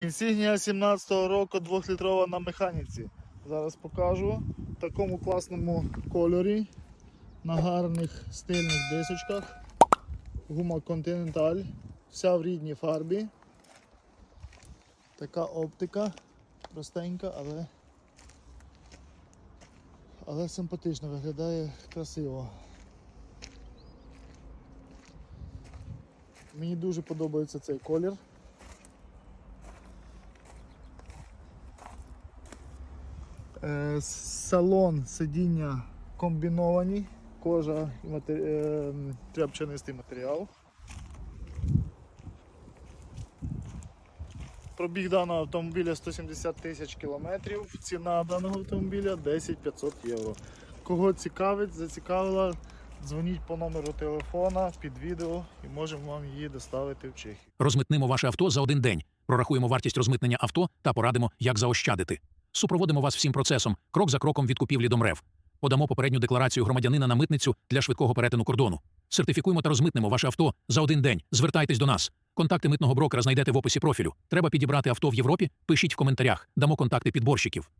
Інсігнія 17-го року 2-літрова на механіці. Зараз покажу. В такому класному кольорі. На гарних стильних дисочках. Гума Continental. Вся в рідній фарбі. Така оптика. Простенька, але. Але симпатично виглядає красиво. Мені дуже подобається цей колір. Салон сидіння комбіновані, кожа і матері... е, тряпчанистий матеріал. Пробіг даного автомобіля 170 тисяч кілометрів. Ціна даного автомобіля 10 500 євро. Кого цікавить, зацікавила, дзвоніть по номеру телефона під відео і можемо вам її доставити в Чехію. Розмитнимо ваше авто за один день, прорахуємо вартість розмитнення авто та порадимо, як заощадити. Супроводимо вас всім процесом, крок за кроком від купівлі до МРЕВ. Подамо попередню декларацію громадянина на митницю для швидкого перетину кордону. Сертифікуємо та розмитнемо ваше авто за один день. Звертайтесь до нас. Контакти митного брокера знайдете в описі профілю. Треба підібрати авто в Європі? Пишіть в коментарях. Дамо контакти підборщиків.